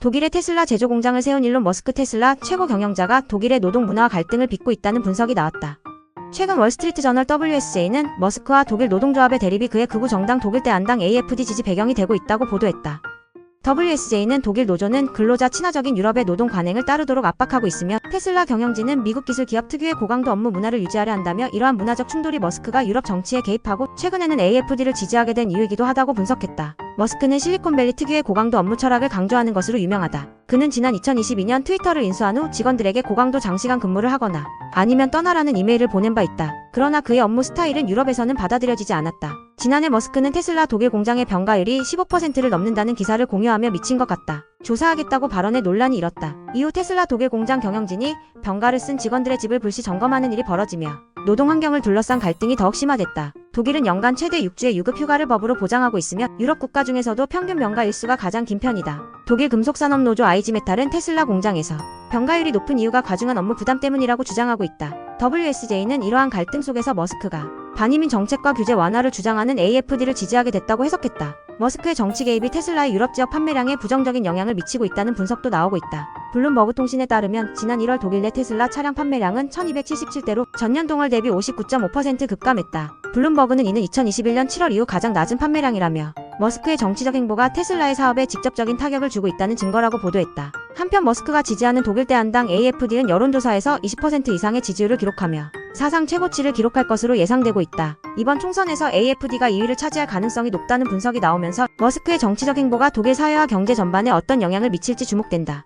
독일의 테슬라 제조 공장을 세운 일론 머스크 테슬라 최고 경영자가 독일의 노동 문화와 갈등을 빚고 있다는 분석이 나왔다. 최근 월스트리트 저널 WSJ는 머스크와 독일 노동조합의 대립이 그의 극우 정당 독일 대안당 AFD 지지 배경이 되고 있다고 보도했다. WSJ는 독일 노조는 근로자 친화적인 유럽의 노동 관행을 따르도록 압박하고 있으며 테슬라 경영진은 미국 기술 기업 특유의 고강도 업무 문화를 유지하려 한다며 이러한 문화적 충돌이 머스크가 유럽 정치에 개입하고 최근에는 AFD를 지지하게 된 이유이기도 하다고 분석했다. 머스크는 실리콘밸리 특유의 고강도 업무 철학을 강조하는 것으로 유명하다. 그는 지난 2022년 트위터를 인수한 후 직원들에게 고강도 장시간 근무를 하거나 아니면 떠나라는 이메일을 보낸 바 있다. 그러나 그의 업무 스타일은 유럽에서는 받아들여지지 않았다. 지난해 머스크는 테슬라 독일 공장의 병가율이 15%를 넘는다는 기사를 공유하며 미친 것 같다. 조사하겠다고 발언해 논란이 일었다. 이후 테슬라 독일 공장 경영진이 병가를 쓴 직원들의 집을 불시 점검하는 일이 벌어지며 노동 환경을 둘러싼 갈등이 더욱 심화됐다. 독일은 연간 최대 6주의 유급 휴가를 법으로 보장하고 있으며 유럽 국가 중에서도 평균 병가 일수가 가장 긴 편이다. 독일 금속산업 노조 아이지메탈은 테슬라 공장에서 병가율이 높은 이유가 과중한 업무 부담 때문이라고 주장하고 있다. WSJ는 이러한 갈등 속에서 머스크가 반이민 정책과 규제 완화를 주장하는 AFD를 지지하게 됐다고 해석했다. 머스크의 정치 개입이 테슬라의 유럽 지역 판매량에 부정적인 영향을 미치고 있다는 분석도 나오고 있다. 블룸버그 통신에 따르면 지난 1월 독일 내 테슬라 차량 판매량은 1277대로 전년 동월 대비 59.5% 급감했다. 블룸버그는 이는 2021년 7월 이후 가장 낮은 판매량이라며 머스크의 정치적 행보가 테슬라의 사업에 직접적인 타격을 주고 있다는 증거라고 보도했다. 한편 머스크가 지지하는 독일 대안당 AFD는 여론조사에서 20% 이상의 지지율을 기록하며 사상 최고치를 기록할 것으로 예상되고 있다. 이번 총선에서 AFD가 2위를 차지할 가능성이 높다는 분석이 나오면서 머스크의 정치적 행보가 독일 사회와 경제 전반에 어떤 영향을 미칠지 주목된다.